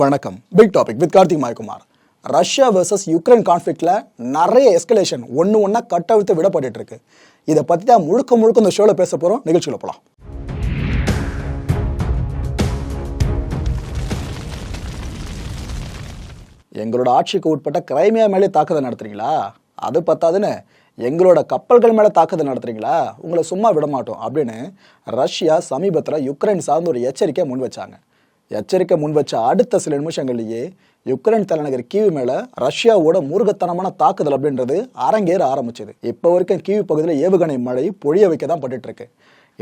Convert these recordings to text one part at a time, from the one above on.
வணக்கம். Big topic with Karthik Mayakumar Russia versus Ukraine கான்ஃப்ளிக்ட்ல நிறைய escalation ஒன்று ஒன்றா கட்டவிழ்த்து விடப்பட்டுட்டு இருக்கு இதை பற்றி தான் முழுக்க முழுக்க இந்த ஷோவில் பேச போகிறோம் நிகழ்ச்சியில் போகலாம் எங்களோட ஆட்சிக்கு உட்பட்ட கிரைமியா மேலே தாக்குதல் நடத்துறீங்களா? அது பத்தாதுன்னு. எங்களோட கப்பல்கள் மேலே தாக்குதல் நடத்துறீங்களா? உங்களை சும்மா விட மாட்டோம் அப்படின்னு ரஷ்யா சமீபத்தில் யுக்ரைன் சார்ந்த ஒரு எச்சரிக்கை முன் வச்சாங்க எச்சரிக்கை முன் வச்ச அடுத்த சில நிமிஷங்கள்லேயே யுக்ரைன் தலைநகர் கீவ் மேலே ரஷ்யாவோட முருகத்தனமான தாக்குதல் அப்படின்றது அரங்கேற ஆரம்பிச்சது. இப்போ வரைக்கும் கீவ் பகுதியில் ஏவுகணை மழை பொழிய வைக்க தான் பட்டுட்டு இருக்கு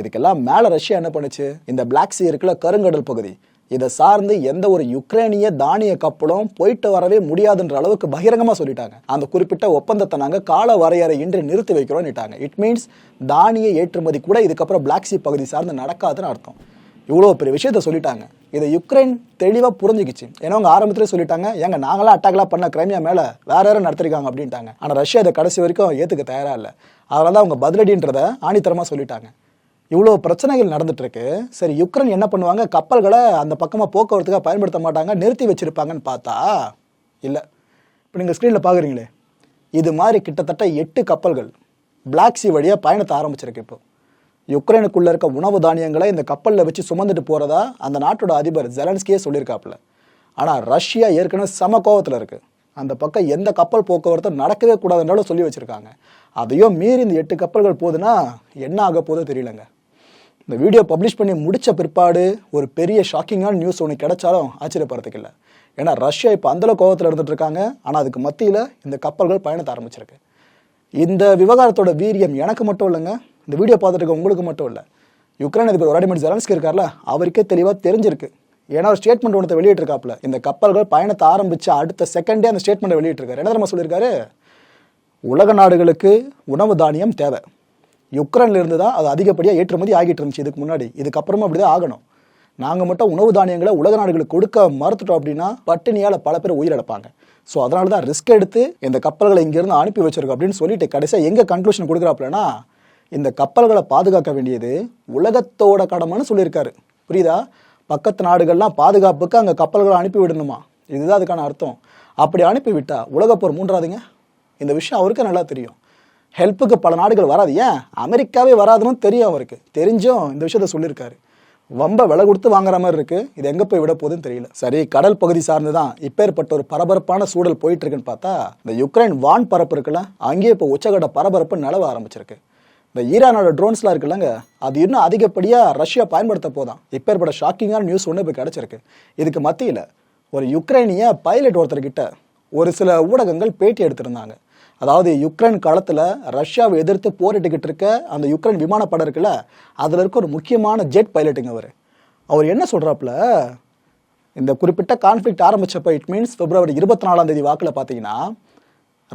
இதுக்கெல்லாம் மேலே ரஷ்யா என்ன பண்ணுச்சு? இந்த பிளாக் சி இருக்குல்ல கருங்கடல் பகுதி. இதை சார்ந்து எந்த ஒரு யுக்ரைனிய தானிய கப்பலும் போயிட்டு வரவே முடியாதுன்ற அளவுக்கு பகிரங்கமாக சொல்லிட்டாங்க. அந்த குறிப்பிட்ட ஒப்பந்தத்தை நாங்கள் கால வரையறை இன்றி நிறுத்தி வைக்கிறோம்னுட்டாங்க. இட் மீன்ஸ் தானிய ஏற்றுமதி கூட இதுக்கப்புறம் பிளாக் சி பகுதி சார்ந்து நடக்காதுன்னு அர்த்தம். இவ்வளோ பெரிய விஷயத்த சொல்லிட்டாங்க. இதை யுக்ரைன் தெளிவாக புரிஞ்சுக்கிச்சு. ஏன்னா அவங்க ஆரம்பத்திலே சொல்லிட்டாங்க ஏங்க நாங்களாம் அட்டாக்லாம் பண்ண கிரைமியா மேலே வேற யாரும் நடத்திருக்காங்க அப்படின்ட்டாங்க. ஆனால் ரஷ்யா இதை கடைசி வரைக்கும் ஏற்றுக்க தயாராக இல்லை. அதனால தான் அவங்க பதிலடின்றதை ஆணித்தரமாக சொல்லிட்டாங்க. இவ்வளோ பிரச்சனைகள் நடந்துட்டுருக்கு. சரி யுக்ரைன் என்ன பண்ணுவாங்க? கப்பல்களை அந்த பக்கமாக போக்குவரத்துக்காக பயன்படுத்த மாட்டாங்க நிறுத்தி வச்சுருப்பாங்கன்னு பார்த்தா? இல்லை. இப்போ நீங்கள் ஸ்க்ரீனில் பார்க்குறீங்களே இது மாதிரி கிட்டத்தட்ட எட்டு கப்பல்கள் பிளாக் சி வழியாக பயணத்தை ஆரம்பிச்சிருக்கு இப்போது யுக்ரைனுக்குள்ள இருக்க உணவு தானியங்களை இந்த கப்பலில் வச்சு சுமந்துட்டு போகிறதா அந்த நாட்டோட அதிபர் ஜெலன்ஸ்கியே சொல்லியிருக்காப்புல. ஆனால் ரஷ்யா ஏற்கனவே சம கோவத்தில் இருக்குது அந்த பக்கம் எந்த கப்பல் போக்குவரத்து நடக்கவே கூடாதுன்றாலும் சொல்லி வச்சுருக்காங்க. அதையும் மீறி இந்த எட்டு கப்பல்கள் போகுதுன்னா என்ன ஆக போதோ தெரியலங்க. இந்த வீடியோ பப்ளிஷ் பண்ணி முடித்த பிற்பாடு ஒரு பெரிய ஷாக்கிங்கான நியூஸ் ஒன்று கிடைச்சாலும் ஆச்சரியப்படுறதுக்கு இல்லை. ஏன்னா ரஷ்யா இப்போ அந்தளவு கோவத்தில் இருந்துட்டு இருக்காங்க. ஆனால் அதுக்கு மத்தியில் இந்த கப்பல்கள் பயணத்தை ஆரம்பிச்சிருக்கு. இந்த விவகாரத்தோட வீரியம் எனக்கு மட்டும் இல்லைங்க. இந்த வீடியோ பார்த்துட்டு உங்களுக்கு மட்டும் இல்லை யுக்ரைன் அதிபர் விளாடிமிர் ஜெலன்ஸ்கி இருக்கார்ல அவருக்கே தெளிவாக தெரிஞ்சிருக்கு. ஏன்னா ஒரு ஸ்டேட்மெண்ட் ஒன்று வெளியிட்டிருக்காப்புல இந்த கப்பல்கள் பயணத்தை ஆரம்பித்து அடுத்த செகண்டே அந்த ஸ்டேட்மெண்ட் வெளியிட்டிருக்காரு. என்ன தெரியுமா சொல்லியிருக்காரு? உலக நாடுகளுக்கு உணவு தானியம் தேவை. யுக்ரைன்ல இருந்து தான் அது அதிகப்படியாக ஏற்றுமதி ஆகிட்டு இருந்துச்சு இதுக்கு முன்னாடி. இதுக்கப்புறமா அப்படி தான் ஆகணும். நாங்கள் மட்டும் உணவு தானியங்களை உலக நாடுகளுக்கு கொடுக்க மறுத்துட்டோம் அப்படின்னா பட்டினியால் பல பேர் உயிரிழப்பாங்க. ஸோ அதனால தான் ரிஸ்க் எடுத்து இந்த கப்பல்களை இங்கேருந்து அனுப்பி வச்சிருக்கோம் அப்படின்னு சொல்லிட்டு கடைசியாக எங்கே கன்க்ளூஷன் கொடுக்குறாப்புலன்னா இந்த கப்பல்களை பாதுகாக்க வேண்டியது உலகத்தோட கடமைன்னு சொல்லியிருக்காரு. புரியுதா? பக்கத்து நாடுகள்லாம் பாதுகாப்புக்கு அங்கே கப்பல்களை அனுப்பி விடணுமா? இதுதான் அதுக்கான அர்த்தம். அப்படி அனுப்பி விட்டா உலகப்போர் மூன்றாதுங்க? இந்த விஷயம் அவருக்கு நல்லா தெரியும். ஹெல்ப்புக்கு பல நாடுகள் வராது. ஏன்? அமெரிக்காவே வராதுன்னு தெரியும் அவருக்கு. தெரிஞ்சும் இந்த விஷயத்த சொல்லியிருக்காரு. வம்ப விலை கொடுத்து வாங்குற மாதிரி இருக்கு. இது எங்க போய் விட போகுதுன்னு தெரியல. சரி கடல் பகுதி சார்ந்து தான் இப்பேற்பட்ட ஒரு பரபரப்பான சூழல் போயிட்டு இருக்குன்னு பார்த்தா இந்த யுக்ரைன் வான் பரப்பு இருக்குல்ல அங்கேயே இப்போ உச்சகட்ட பரபரப்பு நிலவ ஆரம்பிச்சிருக்கு. இந்த ஈரானோட ட்ரோன்ஸ்லாம் இருக்குல்லங்க அது இன்னும் அதிகப்படியாக ரஷ்யா பயன்படுத்த போதான். இப்பேற்பட்ட ஷாக்கிங்கான நியூஸ் ஒன்று இப்போ கிடச்சிருக்கு. இதுக்கு மத்தியில் ஒரு யுக்ரைனிய பைலட் ஒருத்தர்கிட்ட ஒரு சில ஊடகங்கள் பேட்டி எடுத்திருந்தாங்க. அதாவது யுக்ரைன் காலத்தில் ரஷ்யாவை எதிர்த்து போரிட்டுக்கிட்டு இருக்க அந்த யுக்ரைன் விமானப்படம் இருக்குல்ல அதில் இருக்க ஒரு முக்கியமான ஜெட் பைலட்டுங்க அவர். அவர் என்ன சொல்கிறாப்புல இந்த குறிப்பிட்ட கான்ஃப்ளிக்ட் ஆரம்பிச்சப்ப இட் மீன்ஸ் பிப்ரவரி இருபத்தி நாலாம் தேதி வாக்கில் பார்த்தீங்கன்னா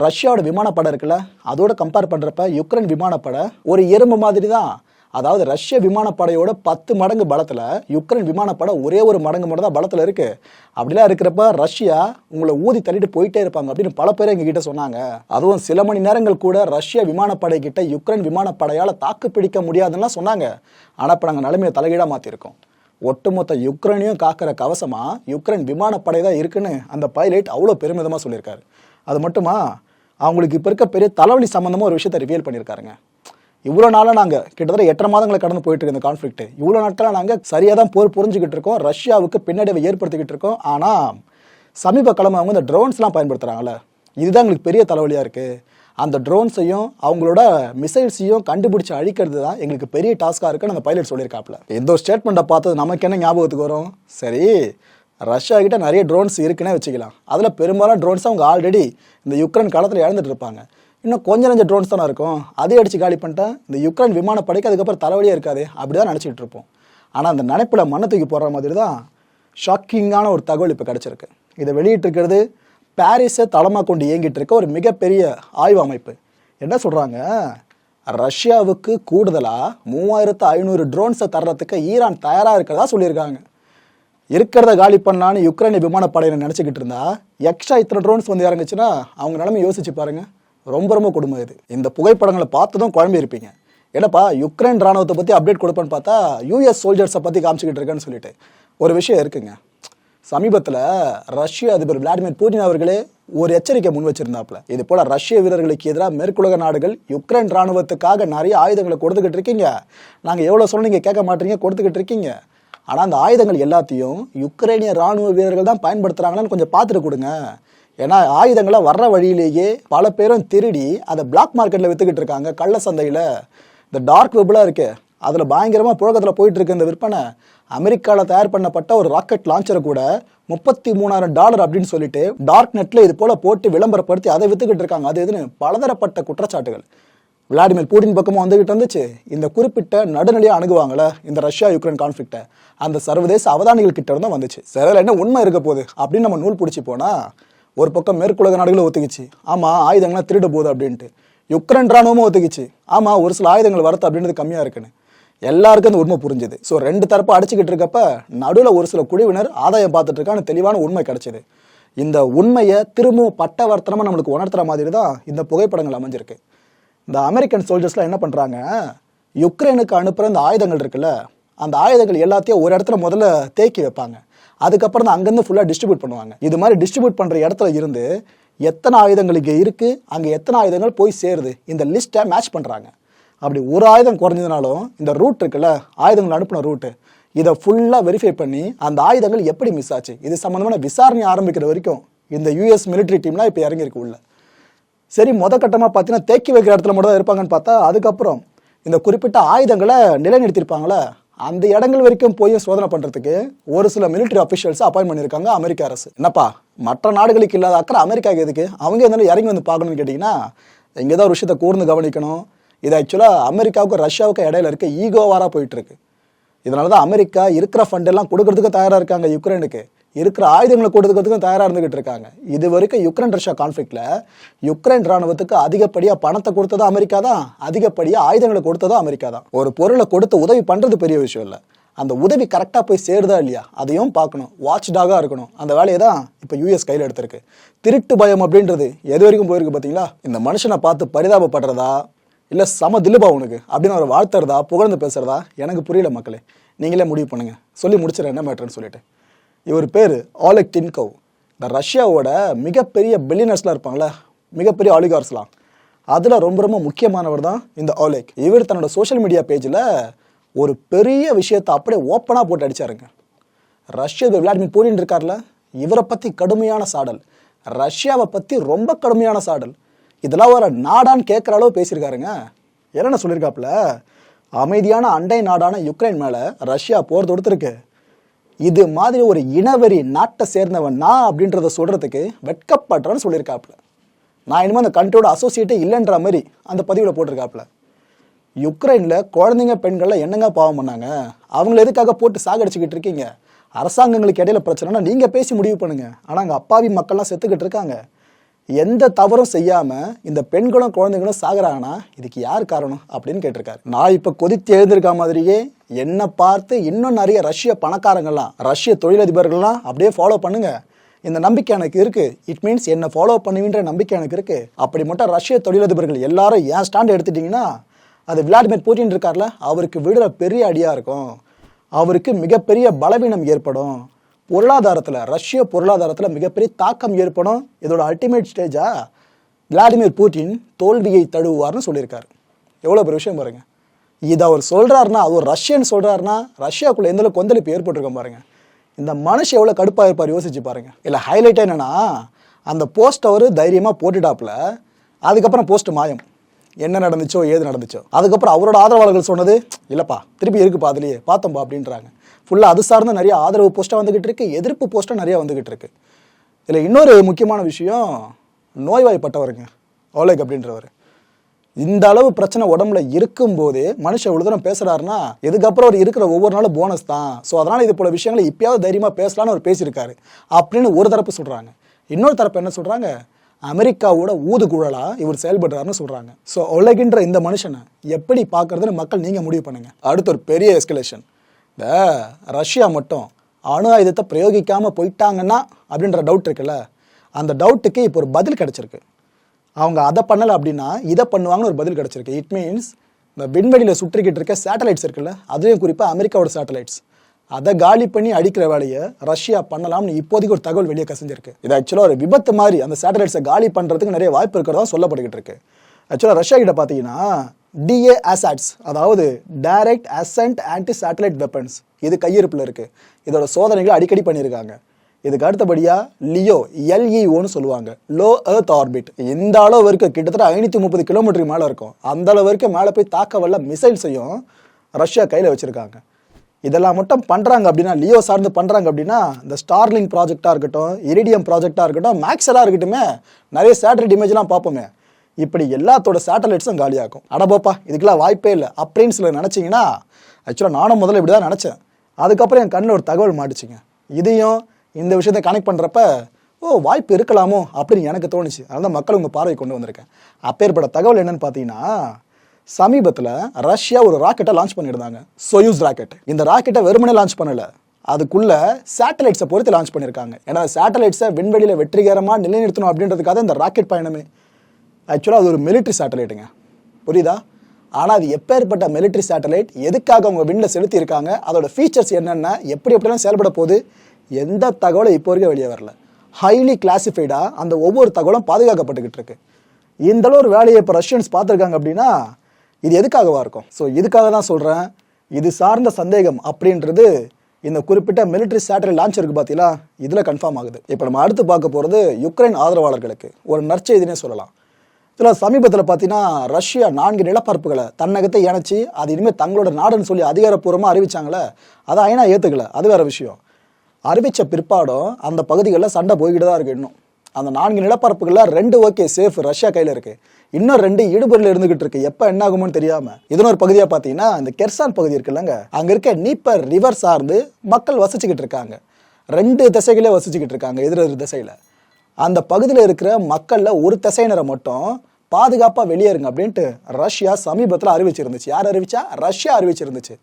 ரஷ்யாவோட விமானப்படை இருக்குல்ல அதோட கம்பேர் பண்ணுறப்ப யுக்ரைன் விமானப்படை ஒரு எறும்பு மாதிரி தான். அதாவது ரஷ்ய விமானப்படையோட பத்து மடங்கு பலத்தில் யுக்ரைன் விமானப்படை ஒரே ஒரு மடங்கு மட்டும் தான் பலத்தில் இருக்குது அப்படிலாம் இருக்கிறப்ப ரஷ்யா உங்களை ஊதி தள்ளிட்டு போயிட்டே இருப்பாங்க அப்படின்னு பல பேர் எங்ககிட்ட சொன்னாங்க. அதுவும் சில மணி நேரங்கள் கூட ரஷ்ய விமானப்படை கிட்ட யுக்ரைன் விமானப்படையால் தாக்கு பிடிக்க முடியாதுன்னா சொன்னாங்க. ஆனால் இப்போ நாங்கள் நிலைமையை தலைகீழாக மாற்றிருக்கோம் ஒட்டுமொத்த யுக்ரைனையும் காக்கிற கவசமாக யுக்ரைன் விமானப்படை தான் இருக்குன்னு அந்த பைலட் அவ்வளோ பெருமிதமாக சொல்லியிருக்காரு. அது மட்டுமா? அவங்களுக்கு இப்போ இருக்க பெரிய தலைவலி சம்மந்தமாக ஒரு விஷயத்தை ரிவீல் பண்ணியிருக்காருங்க. இவ்வளோ நாளாக நாங்கள் கிட்டத்தட்ட எட்டரை மாதங்களை கடந்து போயிட்டு இருக்கு இந்த கான்ஃப்ளிக்ட் இவ்வளோ நாட்களாக நாங்கள் சரியாக தான் போர் புரிஞ்சுக்கிட்டு இருக்கோம். ரஷ்யாவுக்கு பின்னடைவை ஏற்படுத்திக்கிட்டு இருக்கோம். ஆனால் சமீப காலமாக அவங்க இந்த ட்ரோன்ஸ்லாம் பயன்படுத்துகிறாங்கள இதுதான் எங்களுக்கு பெரிய தலைவலியாக இருக்குது அந்த ட்ரோன்ஸையும் அவங்களோட மிசைல்ஸையும் கண்டுபிடிச்சி அழிக்கிறது தான் எங்களுக்கு பெரிய டாஸ்காக இருக்குன்னு அந்த பைலட் சொல்லியிருக்காப்புல. எந்த ஒரு ஸ்டேட்மெண்ட்டை பார்த்தது நமக்கு என்ன ஞாபகத்துக்கு வரும்? சரி ரஷ்யா கிட்ட நிறைய ட்ரோன்ஸ் இருக்குன்னே வச்சுக்கலாம். அதில் பெரும்பாலும் ட்ரோன்ஸ் அவங்க ஆல்ரெடி இந்த யுக்ரைன் காலத்தில் இழந்துட்டு இருப்பாங்க. இன்னும் கொஞ்சம் நஞ்ச ட்ரோன்ஸ் தானே இருக்கும். அதே அடித்து காலி பண்ணிட்டா இந்த யுக்ரைன் விமானப்படைக்கு அதுக்கப்புறம் தலைவலியே இருக்காது. அப்படி தான் நினச்சிக்கிட்டு இருப்போம். ஆனால் அந்த நினைப்பில் மண்ணை தூக்கி போடுற மாதிரி தான் ஷாக்கிங்கான ஒரு தகவல் இப்போ கிடச்சிருக்கு. இதை வெளியிட்டிருக்கிறது பாரிஸை தளமாக கொண்டு இயங்கிட்டு இருக்க ஒரு மிகப்பெரிய ஆய்வு அமைப்பு. என்ன சொல்கிறாங்க ரஷ்யாவுக்கு கூடுதலாக மூவாயிரத்து ஐநூறு ட்ரோன்ஸை தர்றதுக்கு ஈரான் தயாராக இருக்கிறதா சொல்லியிருக்காங்க. இருக்கிறத காலி பண்ணான்னு யுக்ரைன் விமானப்படையினர் நினச்சிக்கிட்டு இருந்தா எக்ஸ்ட்ரா இத்தனை ட்ரோன்ஸ் வந்து இறங்குச்சுன்னா அவங்க நிலைமை யோசிச்சு பாருங்க. ரொம்ப ரொம்ப கொடுமை இது. இந்த புகைப்படங்களை பார்த்ததும் குழம்பி இருப்பீங்க. என்னப்பா யுக்ரைன் ராணுவத்தை பற்றி அப்டேட் கொடுப்பேன்னு பார்த்தா யூஎஸ் சோல்ஜர்ஸை பற்றி காமிச்சிக்கிட்டு இருக்கேன்னு சொல்லிட்டு. ஒரு விஷயம் இருக்குங்க. சமீபத்தில் ரஷ்ய அதிபர் விளாடிமிர் புட்டின் அவர்களே ஒரு எச்சரிக்கை முன் வச்சிருந்தாப்புல. இது போல ரஷ்ய வீரர்களுக்கு எதிராக மேற்குலக நாடுகள் யுக்ரைன் ராணுவத்துக்காக நிறைய ஆயுதங்களை கொடுத்துக்கிட்டு இருக்கீங்க. நாங்கள் எவ்வளோ சொன்னீங்க கேட்க மாட்டீங்க கொடுத்துக்கிட்டு இருக்கீங்க. ஆனால் அந்த ஆயுதங்கள் எல்லாத்தையும் யுக்ரைனிய ராணுவ வீரர்கள் தான் பயன்படுத்துகிறாங்களான்னு கொஞ்சம் பார்த்துட்டு கொடுங்க. ஏன்னா ஆயுதங்களை வர்ற வழியிலேயே பல பேரும் திருடி அதை பிளாக் மார்க்கெட்டில் விற்றுக்கிட்டு இருக்காங்க கள்ள சந்தையில். இந்த டார்க் வெப்லாம் இருக்கு அதில் பயங்கரமாக புழக்கத்தில் போயிட்டுருக்கு இந்த விற்பனை. அமெரிக்காவில் தயார் பண்ணப்பட்ட ஒரு ராக்கெட் லான்ச்சரை கூட முப்பத்தி மூணாயிரம் டாலர் அப்படின்னு சொல்லிட்டு டார்க் நெட்டில் இது போல் போட்டு விளம்பரப்படுத்தி அதை விற்றுக்கிட்டு இருக்காங்க. அது எதுன்னு பலதரப்பட்ட குற்றச்சாட்டுகள். விளாடிமிர் புடின் பக்கமும் வந்துகிட்டு இருந்துச்சு. இந்த குறிப்பிட்ட நடுநிலையாக அணுகுவாங்கள இந்த ரஷ்யா யுக்ரைன் கான்ஃப்ளிக்ட்டை அந்த சர்வதேச அவதானிகள் கிட்ட இருந்தும் வந்துச்சு. சரி என்ன உண்மை இருக்க போகுது? அப்படின்னு நம்ம நூல் பிடிச்சி போனால் ஒரு பக்கம் மேற்குலக நாடுகளும் ஒத்துக்கிச்சு. ஆமாம் ஆயுதங்கள்லாம் திருட போகுது அப்படின்ட்டு. யுக்ரைன் ராணுவமும் ஒத்துக்கிச்சு. ஆமாம் ஒரு சில ஆயுதங்கள் வரத்து அப்படின்றது கம்மியாக இருக்குன்னு. எல்லாருக்கும் அந்த உண்மை புரிஞ்சுது. ஸோ ரெண்டு தரப்பு அடிச்சுக்கிட்டு இருக்கப்ப நடுவில் ஒரு சில குழுவினர் ஆதாயம் பார்த்துட்டு தெளிவான உண்மை கிடச்சிது. இந்த உண்மையை திரும்பவும் பட்டவர்த்தனமாக நம்மளுக்கு உணர்த்துற மாதிரி தான் இந்த புகைப்படங்கள் அமைஞ்சிருக்கு. இந்த அமெரிக்கன் சோல்ஜர்ஸ்லாம் என்ன பண்ணுறாங்க யுக்ரைனுக்கு அனுப்புகிற இந்த ஆயுதங்கள் இருக்குல்ல அந்த ஆயுதங்கள் எல்லாத்தையும் ஒரு இடத்துல முதல்ல தேக்கி வைப்பாங்க. அதுக்கப்புறம் தான் அங்கேருந்து ஃபுல்லாக டிஸ்ட்ரிபியூட் பண்ணுவாங்க. இது மாதிரி டிஸ்ட்ரிபியூட் பண்ணுற இடத்துல இருந்து எத்தனை ஆயுதங்கள் இங்கே இருக்குது அங்கே எத்தனை ஆயுதங்கள் போய் சேருது இந்த லிஸ்ட்டை மேட்ச் பண்ணுறாங்க அப்படி ஒரு ஆயுதம் குறைஞ்சதுனாலும் இந்த ரூட் இருக்குல்ல ஆயுதங்கள் அனுப்பின ரூட்டு இதை ஃபுல்லாக வெரிஃபை பண்ணி அந்த ஆயுதங்கள் எப்படி மிஸ் ஆச்சு? இது சம்மந்தமான விசாரணை ஆரம்பிக்கிற வரைக்கும் இந்த யூஎஸ் மிலிட்ரி டீம்லாம் இப்போ இறங்கியிருக்கு உள்ள. சரி முத கட்டமாக பார்த்தீங்கன்னா தேக்கி வைக்கிற இடத்துல மட்டும் தான் இருப்பாங்கன்னு பார்த்தா அதுக்கப்புறம் இந்த குறிப்பிட்ட ஆயுதங்களை நிலைநிறுத்தியிருப்பாங்களே அந்த இடங்கள் வரைக்கும் போய் சோதனை பண்ணுறதுக்கு ஒரு சில மிலிட்டரி அஃபிஷியல்ஸ் அப்பாயின் பண்ணியிருக்காங்க அமெரிக்க அரசு. என்னப்பா மற்ற நாடுகளுக்கு இல்லாத அக்கறை அமெரிக்காவுக்கு எதுக்கு? அவங்க இருந்தாலும் இறங்கி வந்து பார்க்கணும்னு கேட்டிங்கன்னா இங்கே தான் ஒரு விஷயத்தை கூர்ந்து கவனிக்கணும். இது ஆக்சுவலாக அமெரிக்காவுக்கும் ரஷ்யாவுக்கும் இடையில இருக்க ஈகோவாராக போயிட்டு இருக்கு. இதனால தான் அமெரிக்கா இருக்கிற ஃபண்ட் எல்லாம் கொடுக்கறதுக்கும் தயாராக இருக்காங்க யுக்ரைனுக்கு. இருக்கிற ஆயுதங்களை கொடுத்துக்கிறதுக்கும் தயாராக இருந்துகிட்டு இருக்காங்க. இது வரைக்கும் யுக்ரைன் ரஷ்யா கான்ஃப்ளிக்ட்ல யுக்ரைன் ராணுவத்துக்கு அதிகப்படியாக பணத்தை கொடுத்ததும் அமெரிக்கா தான் அதிகப்படியாக ஆயுதங்களை கொடுத்ததும் அமெரிக்கா தான். ஒரு பொருளை கொடுத்து உதவி பண்ணுறது பெரிய விஷயம் இல்லை. அந்த உதவி கரெக்டாக போய் சேருதா இல்லையா? அதையும் பார்க்கணும். வாட்ச் டாகாக இருக்கணும். அந்த வேலையை தான் இப்போ யூஎஸ் கையில் எடுத்திருக்கு. திருட்டு பயம் அப்படின்றது எது வரைக்கும் போயிருக்கு பார்த்தீங்களா இந்த மனுஷனை பார்த்து பரிதாபப்படுறதா? இல்லை சம திலுபா உனக்கு? அப்படின்னு அவர் வாழ்த்துறதா? புகழ்ந்து பேசுறதா? எனக்கு புரியல மக்களே. நீங்களே முடிவு பண்ணுங்க. சொல்லி முடிச்சிடறேன். என்ன மேட்ருன்னு சொல்லிட்டு. இவர் பேர் ஆலெக் டின்கவ். இந்த ரஷ்யாவோட மிகப்பெரிய பில்லினர்ஸ்லாம் இருப்பாங்களே மிகப்பெரிய ஆலிகார்ஸ்லாம் அதில் ரொம்ப ரொம்ப முக்கியமானவர் தான் இந்த ஆலெக். இவர் தன்னோட சோஷியல் மீடியா பேஜில் ஒரு பெரிய விஷயத்தை அப்படியே ஓப்பனாக போட்டு அடிச்சாருங்க. ரஷ்யா விளாடிமிர் புடின் இருக்கார்ல இவரை பற்றி கடுமையான சாடல். ரஷ்யாவை பற்றி ரொம்ப கடுமையான சாடல். இதெல்லாம் ஒரு நாடான்னு கேட்குற அளவு பேசியிருக்காருங்க. என்னென்ன சொல்லியிருக்காப்புல? அமைதியான அண்டை நாடான யுக்ரைன் மேலே ரஷ்யா போர் தொடுத்துருக்கு. இது மாதிரி ஒரு இனவெறி நாட்டை சேர்ந்தவன் நான் அப்படின்றத சொல்கிறதுக்கு வெட்கப்படுறேன்னு சொல்லியிருக்காப்புல. நான் இனிமேல் அந்த கண்ட்ரியோட அசோசியேட்டே இல்லைன்ற மாதிரி அந்த பதிவில் போட்டிருக்காப்புல. யுக்ரைனில் குழந்தைங்க பெண்கள்லாம் என்னங்க பாவம் பண்ணாங்க? அவங்கள எதுக்காக போட்டு சாகடிச்சுக்கிட்டு இருக்கீங்க? அரசாங்கங்களுக்கு இடையில பிரச்சனைனா நீங்கள் பேசி முடிவு பண்ணுங்க. ஆனால் அங்கே அப்பாவி மக்கள்லாம் செத்துக்கிட்டு இருக்காங்க. எந்த தவறும் செய்யாமல் இந்த பெண்களும் குழந்தைங்களும் சாகுறாங்கன்னா இதுக்கு யார் காரணம் அப்படின்னு கேட்டிருக்காரு. நான் இப்போ கொதித்து எழுந்திருக்க மாதிரியே என்னை பார்த்து இன்னும் நிறைய ரஷ்ய பணக்காரங்கள்லாம் ரஷ்ய தொழிலதிபர்கள்லாம் அப்படியே ஃபாலோ பண்ணுங்க. இந்த நம்பிக்கை எனக்கு இருக்கு. இட் மீன்ஸ் என்னை ஃபாலோ பண்ணுவீன்ற நம்பிக்கை எனக்கு இருக்கு. அப்படி மட்டும் ரஷ்ய தொழிலதிபர்கள் எல்லாரும் ஏன் ஸ்டாண்ட் எடுத்துட்டீங்கன்னா அது விளாடிமிர் புட்டின் இருக்கார்ல அவருக்கு விடுற பெரிய அடியா இருக்கும். அவருக்கு மிகப்பெரிய பலவீனம் ஏற்படும். பொருளாதாரத்தில் ரஷ்ய பொருளாதாரத்தில் மிகப்பெரிய தாக்கம் ஏற்படும். இதோட அல்டிமேட் ஸ்டேஜாக விளாடிமிர் பூட்டின் தோல்வியை தழுவுவார்னு சொல்லியிருக்காரு. எவ்வளோ பெரிய விஷயம் பாருங்க. இதை அவர் சொல்கிறாருன்னா அது ஒரு ரஷ்யன் சொல்கிறாருன்னா ரஷ்யாவுக்குள்ளே எந்த அளவுக்கு கொந்தளிப்பு ஏற்பட்டிருக்கோம் பாருங்க. இந்த மனுஷன் எவ்வளோ கடுப்பாக இருப்பார் யோசிச்சு பாருங்க. இல்லை ஹைலைட் என்னென்னா அந்த போஸ்ட் அவர் தைரியமாக போட்டுட்டாப்புல அதுக்கப்புறம் போஸ்ட் மாயம். என்ன நடந்துச்சோ ஏது நடந்துச்சோ. அதுக்கப்புறம் அவரோட ஆதரவாளர்கள் சொன்னது இல்லைப்பா திருப்பி இருக்குப்பா அதுலேயே பார்த்தோம்பா அப்படின்றாங்க. ஃபுல்லாக அது சார்ந்த நிறைய ஆதரவு போஸ்ட்டாக வந்துகிட்டு இருக்கு எதிர்ப்பு போஸ்ட்டாக நிறையா வந்துகிட்டு இருக்கு. இதில் இன்னொரு முக்கியமான விஷயம் நோய்வாய்ப்பட்டவருங்க ஓலேக் அப்படின்றவர். இந்த அளவு பிரச்சனை உடம்புல இருக்கும்போதே மனுஷன் இவ்வளோ தூரம் பேசுறாருன்னா இதுக்கப்புறம் அவர் இருக்கிற ஒவ்வொரு நாளும் போனஸ் தான். ஸோ அதனால் இது போல விஷயங்களை இப்பயாவது தைரியமாக பேசலாம்னு அவர் பேசியிருக்காரு. அப்படின்னு ஒரு தரப்பு சொல்கிறாங்க இன்னொரு தரப்பு என்ன சொல்கிறாங்க அமெரிக்காவோட ஊதுகுழலாக இவர் செயல்படுறாருன்னு சொல்கிறாங்க ஸோ உலகின்ற இந்த மனுஷனை எப்படி பார்க்குறதுன்னு மக்கள் நீங்கள் முடிவு பண்ணுங்கள் அடுத்து ஒரு பெரிய எஸ்கலேஷன் இந்த ரஷ்யா மட்டும் அணு ஆயுதத்தை பிரயோகிக்காமல் போயிட்டாங்கன்னா அப்படின்ற டவுட் இருக்குல்ல. அந்த டவுட்டுக்கு இப்போ ஒரு பதில் கிடச்சிருக்கு. அவங்க அதை பண்ணலை அப்படின்னா இதை பண்ணுவாங்கன்னு ஒரு பதில் கிடச்சிருக்கு. இட் மீன்ஸ் இந்த விண்வெளியில் சுற்றிக்கிட்டு இருக்க சேட்டலைட்ஸ் இருக்குல்ல அதுவும் குறிப்பாக அமெரிக்காவோட சேட்டலைட்ஸ் அதை காலி பண்ணி அடிக்கிற வேலையை ரஷ்யா பண்ணலாம்னு இப்போதைக்கு ஒரு தகவல் வெளியே கசிஞ்சிருக்கு. இது ஆக்சுவலாக ஒரு விபத்து மாதிரி அந்த சேட்டலைட்ஸை காலி பண்ணுறதுக்கு நிறைய வாய்ப்பு இருக்கிறதா சொல்லப்பட்டுக்கிட்டு இருக்கு. ஆக்சுவலாக ரஷ்யா கிட்ட பார்த்தீங்கன்னா டிஏ அசாட்ஸ் அதாவது direct ascent anti satellite weapons இது கையிருப்பில் இருக்குது இதோட சோதனைகளை அடிக்கடி பண்ணியிருக்காங்க. இதுக்கு அடுத்தபடியாக லியோ எல்இஓன்னு சொல்லுவாங்க. லோ எர்த் ஆர்பிட் இந்த அளவு வரைக்கும் கிட்டத்தட்ட ஐநூற்றி முப்பது கிலோமீட்டருக்கு மேலே இருக்கும். அந்த அளவுக்கு மேலே போய் தாக்க வல்ல மிசைல்ஸையும் ரஷ்யா கையில் வச்சுருக்காங்க. இதெல்லாம் மட்டும் பண்ணுறாங்க அப்படின்னா லியோ சார்ந்து பண்ணுறாங்க அப்படின்னா இந்த ஸ்டார்லிங் ப்ராஜெக்டாக இருக்கட்டும் இரிடியம் ப்ராஜெக்டாக இருக்கட்டும் மேக்ஸலாக இருக்கட்டுமே நிறைய சேட்டலைட் இமேஜ்லாம் பார்ப்போமே. இப்படி எல்லாத்தோட சேட்டலைட்ஸும் காலியாகும். அடபோப்பா இதுக்கெல்லாம் வாய்ப்பே இல்லை. அப்படின்னு சில நினச்சிங்கன்னா ஆக்சுவலாக நானும் முதல்ல இப்படி தான் நினச்சேன். அதுக்கப்புறம் என் கண்ணில் ஒரு தகவல் மாட்டுச்சுங்க. இதையும் இந்த விஷயத்தை கனெக்ட் பண்ணுறப்ப ஓ வாய்ப்பு இருக்கலாமோ அப்படின்னு எனக்கு தோணுச்சு. அதனால் மக்கள் உங்கள் பார்வை கொண்டு வந்திருக்கேன். அப்பேற்பட்ட தகவல் என்னன்னு பார்த்தீங்கன்னா சமீபத்தில் ரஷ்யா ஒரு ராக்கெட்டை லான்ச் பண்ணியிருந்தாங்க. Soyuz rocket. இந்த ராக்கெட்டை வெறுமனே லான்ச் பண்ணல. அதுக்குள்ள சேட்டலைட்ஸை பொறுத்து லான்ச் பண்ணியிருக்காங்க. ஏன்னா சேட்டலைட்ஸை விண்வெளியில் வெற்றிகரமாக நிலைநிறுத்தணும் அப்படின்றதுக்காக இந்த ராக்கெட் பயணமே. ஆக்சுவலாக அது ஒரு மிலிட்ரி சேட்டலைட்டுங்க புரியுதா? ஆனால் அது எப்பேற்பட்ட மிலிட்ரி சேட்டலைட் எதுக்காக அவங்க விண்ணில் செலுத்தியிருக்காங்க அதோட ஃபீச்சர்ஸ் என்னென்ன எப்படி எப்படிலாம் செயல்பட போகுது எந்த தகவலும் இப்போ வரைக்கும் வெளியே வரல. ஹைலி கிளாசிஃபைடாக அந்த ஒவ்வொரு தகவலும் பாதுகாக்கப்பட்டுக்கிட்டு இருக்கு. இந்த அளவு ஒரு வேலையை இப்போ ரஷ்யன்ஸ் பார்த்துருக்காங்க அப்படின்னா இது எதுக்காகவா இருக்கும்? ஸோ இதுக்காக தான் சொல்கிறேன் இது சார்ந்த சந்தேகம் அப்படின்றது இந்த குறிப்பிட்ட மிலிட்ரி சேட்டலைட் லான்ச் இருக்குது பார்த்தீங்களா இதில் கன்ஃபார்ம் ஆகுது. இப்போ நம்ம அடுத்து பார்க்க போகிறது யுக்ரைன் ஆதரவாளர்களுக்கு. ஒரு நற்செய்தினே சொல்லலாம். இதில் சமீபத்தில் பார்த்தீங்கன்னா ரஷ்யா நான்கு நிலப்பரப்புகளை தன்னகத்தை இணைச்சி அது இனிமேல் தங்களோட நாடுன்னு சொல்லி அதிகாரப்பூர்வமாக அறிவிச்சாங்களே அதை ஐநா ஏற்றுக்கல அது வேறு விஷயம். அறிவித்த பிற்பாடும் அந்த பகுதிகளில் சண்டை போய்கிட்டு தான் இருக்குது இன்னும். அந்த நான்கு நிலப்பரப்புகளில் ரெண்டு ஓகே சேஃப் ரஷ்யா கையில் இருக்குது இன்னும் ரெண்டு இடுபொருள் இருந்துகிட்டு இருக்கு. எப்போ என்ன ஆகுமோன்னு தெரியாமல் இதனொரு பகுதியாக பார்த்தீங்கன்னா இந்த கெர்சான் பகுதி இருக்குல்லங்க அங்கே இருக்க நீப்பர் ரிவர் சார்ந்து மக்கள் வசிச்சுக்கிட்டு இருக்காங்க. ரெண்டு திசைகளே வசிச்சுக்கிட்டு இருக்காங்க எதிர் எதிர் திசையில். அந்த பகுதியில் இருக்கிற மக்களில் ஒரு திசையினரை மட்டும் பாதுகாப்பாக வெளியேறுங்க அப்படின்ட்டு ரஷ்யா சமீபத்தில் அறிவிச்சிருந்துச்சு. யார் அறிவிச்சா? ரஷ்யா அறிவிச்சிருந்துச்சு.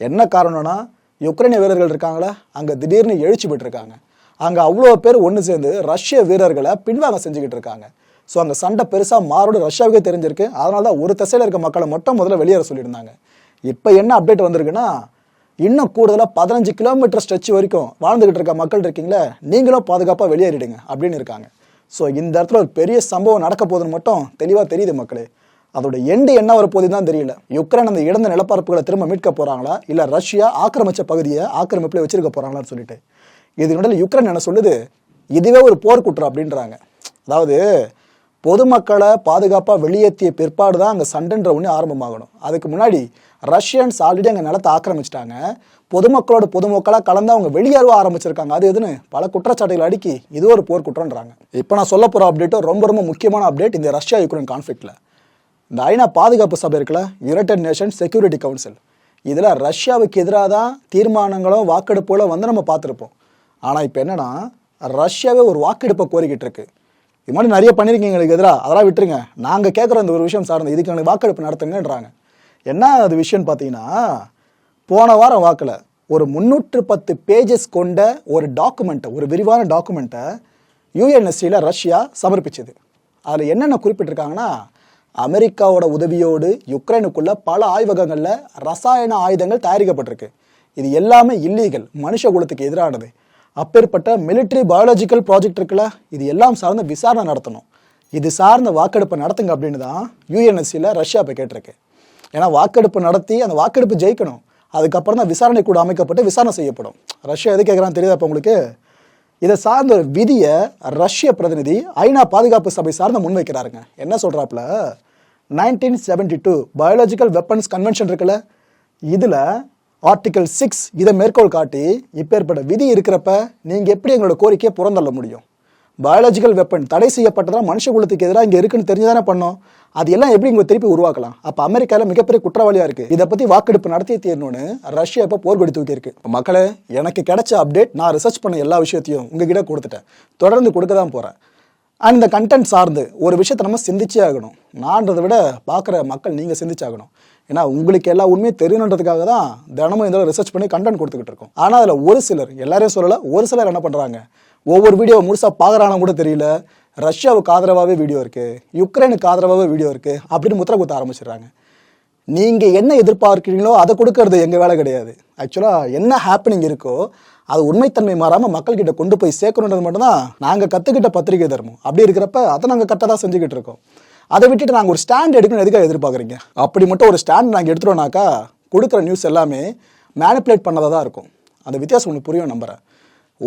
என்ன காரணம்னா யுக்ரைனிய வீரர்கள் இருக்காங்களா அங்கே திடீர்னு எழுச்சி பெற்றிருக்காங்க. அங்கே அவ்வளோ பேர் ஒன்று சேர்ந்து ரஷ்ய வீரர்களை பின்வாங்க செஞ்சுக்கிட்டு இருக்காங்க. ஸோ அங்கே சண்டை பெருசாக மாறோடு ரஷ்யாவுக்கே தெரிஞ்சிருக்கு. அதனால தான் ஒரு திசையில் இருக்க மக்களை மட்டும் முதல்ல வெளியேற சொல்லியிருந்தாங்க. இப்போ என்ன அப்டேட் வந்திருக்குன்னா இன்னும் கூடுதலாக பதினஞ்சு கிலோமீட்டர் ஸ்ட்ரெச் வரைக்கும் வாழ்ந்துகிட்டு இருக்க மக்கள் இருக்கீங்களே நீங்களும் பாதுகாப்பாக வெளியேறிடுங்க அப்படின்னு இருக்காங்க. ஸோ இந்த இடத்துல ஒரு பெரிய சம்பவம் நடக்க போதுன்னு மட்டும் தெளிவாக தெரியுது மக்களே. அதோட எண்டு என்ன வர தான் தெரியல. யுக்ரைன் அந்த இழந்த நிலப்பரப்புகளை திரும்ப மீட்க போகிறாங்களா இல்லை ரஷ்யா ஆக்கிரமிச்ச பகுதியை ஆக்கிரமிப்பில் வச்சிருக்க போகிறாங்களான்னு சொல்லிட்டு. இது நடுவில் யுக்ரைன் என்ன சொல்லுது? இதுவே ஒரு போர்க்குற்றம் அப்படின்றாங்க. அதாவது பொதுமக்களை பாதுகாப்பாக வெளியேற்றிய பிற்பாடு தான் அங்கே சண்டைன்ற ஒன்று ஆரம்பமாகணும். அதுக்கு முன்னாடி ரஷ்யன்ஸ் ஆல்ரெடி அங்கே நிலத்தை ஆக்கிரமிச்சிட்டாங்க. பொதுமக்களோட பொதுமக்களாக கலந்து அவங்க வெளியேறவ ஆரம்பிச்சிருக்காங்க. அது எதுன்னு? பல குற்றச்சாட்டுகள் அடுக்கி இது ஒரு போர் குற்றம்ன்றாங்க. இப்போ நான் சொல்ல போகிற அப்டேட்டும் ரொம்ப ரொம்ப முக்கியமான அப்டேட் இந்த ரஷ்யா யுக்ரைன் கான்ஃப்ளிக்டில் இந்த ஐநா பாதுகாப்பு சபை இருக்குல்ல யுனைடெட் நேஷன் செக்யூரிட்டி கவுன்சில் இதில் ரஷ்யாவுக்கு எதிராக தான் தீர்மானங்களும் வாக்கெடுப்புகளும் வந்து நம்ம பார்த்துருப்போம். ஆனால் இப்போ என்னென்னா ரஷ்யாவே ஒரு வாக்கெடுப்பை கோரிக்கிட்டு இருக்குது இது மாதிரி நிறைய பண்ணியிருக்கீங்க எங்களுக்கு எதிராக அதெல்லாம் விட்டுருங்க. நாங்கள் கேட்குற இந்த ஒரு விஷயம் சார்ந்து இதுக்கு எனக்கு வாக்கெடுப்பு நடத்துங்கன்றாங்க. என்ன அது விஷயம்னு பார்த்தீங்கன்னா போன வாரம் வாக்கில் ஒரு முந்நூற்று பத்து பேஜஸ் கொண்ட ஒரு டாக்குமெண்ட்டை ஒரு விரிவான டாக்குமெண்ட்டை யூஎன்எஸ்சியில் ரஷ்யா சமர்ப்பிச்சது. அதில் என்னென்ன குறிப்பிட்டிருக்காங்கன்னா அமெரிக்காவோட உதவியோடு யுக்ரைனுக்குள்ளே பல ஆய்வகங்களில் ரசாயன ஆயுதங்கள் தயாரிக்கப்பட்டிருக்கு. இது எல்லாமே இல்லீகல் மனுஷ குலத்துக்கு எதிரானது. அப்பேற்பட்ட மிலிட்ரி பயாலஜிக்கல் ப்ராஜெக்ட் இருக்குல்ல இது எல்லாம் சார்ந்த விசாரணை நடத்தணும். இது சார்ந்த வாக்கெடுப்பை நடத்துங்க அப்படின்னு தான் யூஎன்எஸ்சியில் ரஷ்யா இப்போ கேட்டிருக்கு. ஏன்னா வாக்கெடுப்பு நடத்தி அந்த வாக்கெடுப்பு ஜெயிக்கணும். அதுக்கப்புறம் தான் விசாரணை கூட அமைக்கப்பட்டு விசாரணை செய்யப்படும். ரஷ்யா எது கேட்குறான்னு தெரியுதா இப்போ உங்களுக்கு? இதை சார்ந்த ஒரு விதியை ரஷ்ய பிரதிநிதி ஐநா பாதுகாப்பு சபை சார்ந்த முன்வைக்கிறாருங்க. என்ன சொல்கிறாப்புல nineteen seventy two biological weapons convention இருக்குல்ல இதில் ஆர்டிகல் சிக்ஸ் இதை மேற்கோள் காட்டி இப்பேற்பட்ட விதி இருக்கிறப்ப நீங்கள் எப்படி எங்களோட கோரிக்கையை புறந்தள்ள முடியும்? பயாலஜிக்கல் வெப்பன் தடை செய்யப்பட்டதான் மனுஷ குலத்துக்கு எதிராக இங்கே இருக்குன்னு தெரிஞ்சுதானே பண்ணோம்? அது எல்லாம் எப்படி இங்கே திருப்பி உருவாக்கலாம்? அப்போ அமெரிக்காவில் மிகப்பெரிய குற்றவாளியாக இருக்குது இதை பற்றி வாக்கெடுப்பு நடத்தி தீரணும்னு ரஷ்யா இப்போ போர்க்கொடி தூக்கியிருக்கு மக்களே எனக்கு கிடைச்ச அப்டேட் நான் ரிசர்ச் பண்ண எல்லா விஷயத்தையும் உங்ககிட்ட கொடுத்துட்டேன். தொடர்ந்து கொடுக்க தான் போகிறேன் அண்ட் இந்த கண்டென்ட் சார்ந்து ஒரு விஷயத்தை நம்ம சிந்திச்சே ஆகணும். நான்றதை விட பார்க்குற மக்கள் நீங்கள் சிந்திச்சாகணும். ஏன்னா உங்களுக்கு எல்லா உண்மையும் தெரியணுன்றதுக்காக தான் தினமும் இந்த ரிசர்ச் பண்ணி கண்டென்ட் கொடுத்துக்கிட்டு இருக்கோம். ஆனால் அதில் ஒரு சிலர் எல்லாரையும் சொல்லலை ஒரு சிலர் என்ன பண்ணுறாங்க ஒவ்வொரு வீடியோ முழுசாக பார்க்குறானு கூட தெரியல. ரஷ்யாவுக்கு ஆதரவாகவே வீடியோ இருக்குது யுக்ரைனுக்கு ஆதரவாகவே வீடியோ இருக்குது அப்படின்னு முத்திர குத்த ஆரம்பிச்சிடுறாங்க. நீங்கள் என்ன எதிர்பார்க்கிறீங்களோ அதை கொடுக்கறது எங்கள் வேலை கிடையாது. ஆக்சுவலாக என்ன ஹாப்பனிங் இருக்கோ அது உண்மைத்தன்மை மாறாமல் மக்கள்கிட்ட கொண்டு போய் சேர்க்கணுன்றது மட்டும்தான் நாங்கள் கற்றுக்கிட்ட பத்திரிகை தர்மம். அப்படி இருக்கிறப்ப அதை நாங்கள் கரெக்டாக தான் செஞ்சுக்கிட்டு இருக்கோம். அதை விட்டுட்டு நாங்கள் ஒரு ஸ்டாண்ட் எடுக்கணும் எதுக்காக எதிர்பார்க்குறீங்க? அப்படி மட்டும் ஒரு ஸ்டாண்ட் நாங்கள் எடுத்துட்டோம்னாக்கா கொடுக்குற நியூஸ் எல்லாமே மேனிப்புலேட் பண்ணதாக தான் இருக்கும். அந்த வித்தியாசம் ஒன்று புரியும் நம்புகிறேன்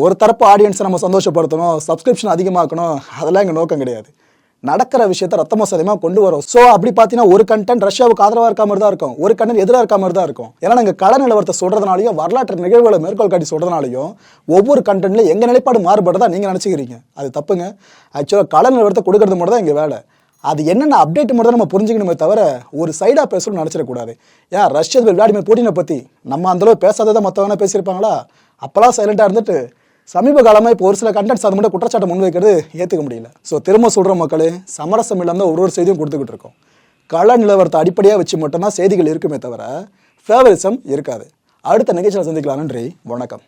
ஒரு தரப்பு ஆடியன்ஸை நம்ம சந்தோஷப்படுத்தணும் சப்ஸ்கிரிப்ஷன் அதிகமாக்கணும் அதெல்லாம் எங்கள் நோக்கம் கிடையாது. நடக்கிற விஷயத்த ரத்தமோ சதயமாக கொண்டு வரும். ஸோ அப்படி பார்த்தீங்கன்னா ஒரு கண்டென்ட் ரஷ்யாவுக்கு ஆதரவாக இருக்க மாதிரி தான் இருக்கும். ஒரு கண்டென்ட் எதிராக இருக்க மாதிரி தான் இருக்கும். ஏன்னா நாங்கள் கள நிலவரத்தை சொல்கிறதுனாலையும் வரலாற்று நிகழ்வுகளை மேற்கோள் காட்டி சொல்கிறதுனாலையும் ஒவ்வொரு கண்டென்ட்லையும் எங்கள் நிலைப்பாடு மாறுபடுறதா நீங்கள் நினச்சிக்கிறீங்க. அது தப்புங்க. ஆக்சுவலாக கள நிலவரத்தை கொடுக்கறது மட்டும் தான் எங்கள் வேலை. அது என்னென்ன அப்டேட் மட்டும் தான் நம்ம புரிஞ்சுக்கணுமே தவிர ஒரு சைடாக பேசணும்னு நினச்சிடக்கூடாது. ஏன் ரஷ்யா விளாடிமிர் புட்டினை பற்றி நம்ம அந்தளவு பேசாததை மற்றவங்க பேசியிருப்பாங்களா? அப்போலாம் சைலண்டாக இருந்துட்டு சமீப காலமாக இப்போ ஒரு சில கண்டென்ட்ஸ் அது மட்டும் குற்றச்சாட்டை முன்வைக்கிறது ஏற்றுக்க முடியல. ஸோ திரும்ப சொல்கிற மக்களே சமரசம் இல்லாமல் ஒரு ஒரு செய்தியும் கொடுத்துக்கிட்டு இருக்கோம். கள நிலவரத்தை அடிப்படையாக வச்சு மட்டும்தான் செய்திகள் இருக்குமே தவிர ஃபேவரிசம் இருக்காது. அடுத்த நிகழ்ச்சியில் சந்திக்கலாம். நன்றி வணக்கம்.